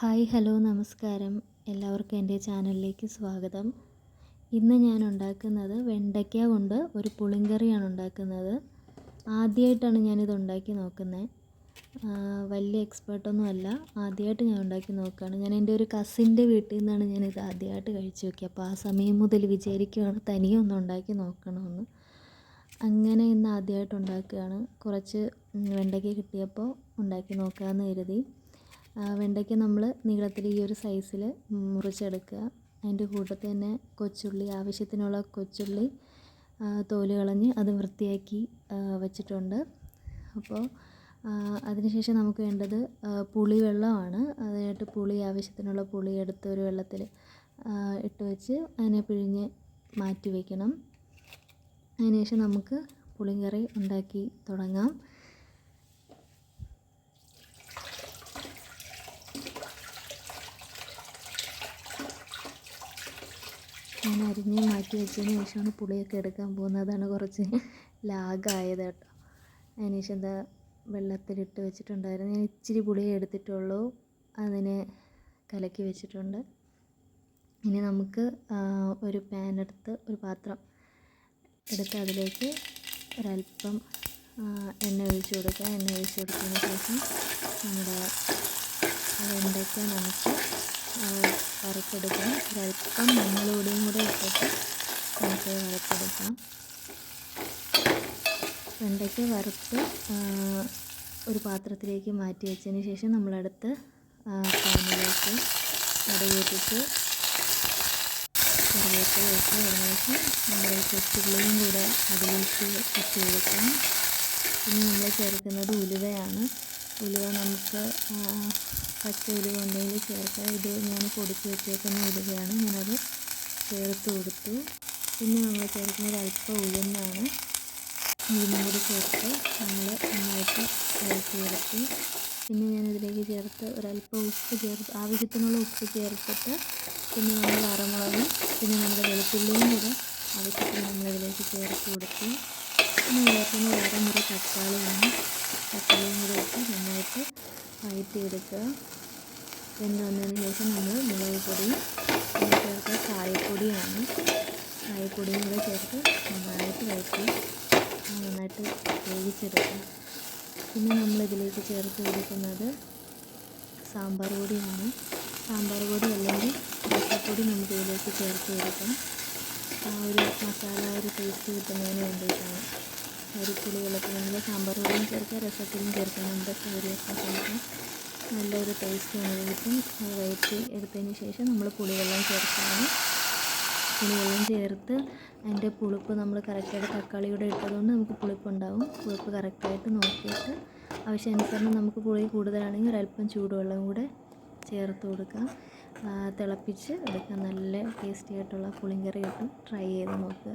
Hi hello നമസ്കാരം. എല്ലാവർക്കും എന്റെ ചാനലിലേക്ക് സ്വാഗതം. ഇന്ന് ഞാൻ ഉണ്ടാക്കുന്നത് വെണ്ടയ്ക്ക കൊണ്ട് ഒരു പുളിങ്കറിയാണ് ഉണ്ടാക്കുന്നത്. ആദ്യമായിട്ടാണ് ഞാനിത് ഉണ്ടാക്കി നോക്കുന്നത്. വലിയ എക്സ്പേർട്ടൊന്നും അല്ല. ആദ്യമായിട്ട് ഞാൻ ഉണ്ടാക്കി നോക്കുകയാണ്. ഞാൻ എന്റെ ഒരു കസിന്റെ വീട്ടിൽ നിന്നാണ് ഞാനിത് ആദ്യമായിട്ട് കഴിച്ചു നോക്കിയത്. അപ്പോൾ ആ സമയം മുതൽ വിചാരിക്കുകയാണ് തനിയെ ഒന്ന് ഉണ്ടാക്കി നോക്കണമെന്ന്. അങ്ങനെ ഇന്ന് ആദ്യമായിട്ട് ഉണ്ടാക്കുകയാണ്. കുറച്ച് വെണ്ടയ്ക്ക കിട്ടിയപ്പോൾ ഉണ്ടാക്കി നോക്കാമെന്ന് കരുതി. വെണ്ടയ്ക്ക നമ്മൾ നീളത്തിൽ ഈ ഒരു സൈസിൽ മുറിച്ചെടുക്കുക. അതിന്റെ കൂട്ടത്തിൽ തന്നെ കൊച്ചുള്ളി ആവശ്യത്തിനുള്ള കൊച്ചുള്ളി തോൽ കളഞ്ഞ് അത് വൃത്തിയാക്കി വെച്ചിട്ടുണ്ട്. അപ്പോൾ അതിനുശേഷം നമുക്ക് വേണ്ടത് പുളി വെള്ളമാണ്. അതിനായിട്ട് പുളി ആവശ്യത്തിനുള്ള പുളി എടുത്ത് ഒരു വെള്ളത്തിൽ ഇട്ട് വെച്ച് അതിനെ പിഴിഞ്ഞ് മാറ്റി വയ്ക്കണം അതിനുശേഷം നമുക്ക് പുളിങ്കറി ഉണ്ടാക്കി തുടങ്ങാം. ഞാൻ അരിഞ്ഞ് മാറ്റി വെച്ചതിന് ശേഷമാണ് പുളിയൊക്കെ എടുക്കാൻ പോകുന്നത്. അതാണ് കുറച്ച് ലാഗായത് കേട്ടോ. അതിന് ശേഷം എന്താ വെള്ളത്തിലിട്ട് വെച്ചിട്ടുണ്ടായിരുന്നു. ഞാൻ ഇച്ചിരി പുളിയേ എടുത്തിട്ടുള്ളൂ. അതിനെ കലക്കി വെച്ചിട്ടുണ്ട്. ഇനി നമുക്ക് ഒരു പാൻ എടുത്ത് ഒരു പാത്രം എടുത്ത് അതിലേക്ക് ഒരല്പം എണ്ണ ഒഴിച്ച് കൊടുക്കുക. എണ്ണ ഒഴിച്ച് കൊടുത്തതിന് ശേഷം നമ്മുടെ വെണ്ടയ്ക്ക നമുക്ക് വറുത്തെടുക്കാം ഒരല്പം മഞ്ഞളോടിയും കൂടെ ഇട്ടിട്ട് നമുക്ക് വറുത്തെടുക്കാം. വെണ്ടയ്ക്ക വറുത്ത് ഒരു പാത്രത്തിലേക്ക് മാറ്റി വെച്ചതിന് ശേഷം നമ്മളടുത്ത് പാനിലേക്ക് കടുക് കറിവേപ്പില വെച്ച് അതിനുശേഷം നമ്മൾ കൊച്ചുള്ളിയും കൂടെ അതിലേക്ക് ഇട്ട് കൊടുക്കാം. ഇനി നമ്മൾ ചേർക്കുന്നത് ഉലുവയാണ്. ഉലുവ നമുക്ക് പച്ച ഉലുവ ഉണ്ടെങ്കിൽ ചേർക്കാം. ഇത് ഞാൻ പൊടിച്ച് വെച്ചേക്കുന്ന ഉലുവയാണ്. ഞാനത് ചേർത്ത് കൊടുത്തു. പിന്നെ നമ്മൾ ചേർക്കുന്നത് അല്പം ഉഴുന്നാണ്. ഉഴുന്നും കൂടി ചേർത്ത് നമ്മൾ നന്നായിട്ട് ഇളക്കി എടുത്തു പിന്നെ ഞാനിതിലേക്ക് ചേർത്ത് ഒരല്പം ഉപ്പ് ചേർത്ത് ആവശ്യത്തിനുള്ള ഉപ്പ് ചേർത്തിട്ട് പിന്നെ നമ്മൾ വറമുളകും പിന്നെ നമ്മുടെ വെളുത്തുള്ളിയും കൂടെ ആവശ്യത്തിന് നമ്മളിതിലേക്ക് ചേർത്ത് കൊടുത്തു. പിന്നെ ചേർക്കുന്ന വേറെ മുറി തക്കാളിയാണ് തക്കാളിയും കൂടെ ഇട്ട് നന്നായിട്ട് വഴറ്റിയെടുക്കുക വെന്ത് വന്നതിന് ശേഷം നമ്മൾ മുളക് പൊടിയും ചേർത്ത് കായപ്പൊടിയാണ് കായപ്പൊടിയും കൂടെ ചേർത്ത് നന്നായിട്ട് വഴറ്റി നന്നായിട്ട് വേവിച്ചെടുക്കുക. പിന്നെ നമ്മളിതിലേക്ക് ചേർത്ത് കൊടുക്കുന്നത് സാമ്പാർ പൊടിയാണ്. സാമ്പാർ പൊടി അല്ലെങ്കിൽ മസാലപ്പൊടി നമുക്ക് ഇതിലേക്ക് ചേർത്ത് കൊടുക്കാം. ആ ഒരു മസാല ഒരു ടേസ്റ്റ് കിട്ടുന്നതിന് വേണ്ടിയിട്ടാണ്. ഒരു നമ്മൾ സാമ്പാർ പൊടിയും ചേർക്കാം രസത്തിലും ചേർക്കാം കറിയൊക്കെ ചേർക്കാം നല്ലൊരു ടേസ്റ്റ് നമുക്ക് കിട്ടും അത് വയറ്റി എടുത്തതിന് ശേഷം നമ്മൾ പുളിവെള്ളം ചേർക്കാണ് പുളിവെള്ളം ചേർത്ത് അതിന്റെ പുളിപ്പ് നമ്മൾ കറക്റ്റായിട്ട് തക്കാളിയുടെ ഇട്ടതുകൊണ്ട് നമുക്ക് പുളിപ്പുണ്ടാവും. പുളിപ്പ് കറക്റ്റായിട്ട് നോക്കിയിട്ട് ആവശ്യാനുസരണം നമുക്ക് പുളി കൂടുതലാണെങ്കിൽ ഒരല്പം ചൂടുവെള്ളം കൂടെ ചേർത്ത് കൊടുക്കാം. തിളപ്പിച്ച് എടുക്കാം. നല്ല ടേസ്റ്റി ആയിട്ടുള്ള പുളിങ്കറി കിട്ടും. ട്രൈ ചെയ്ത് നോക്കുക.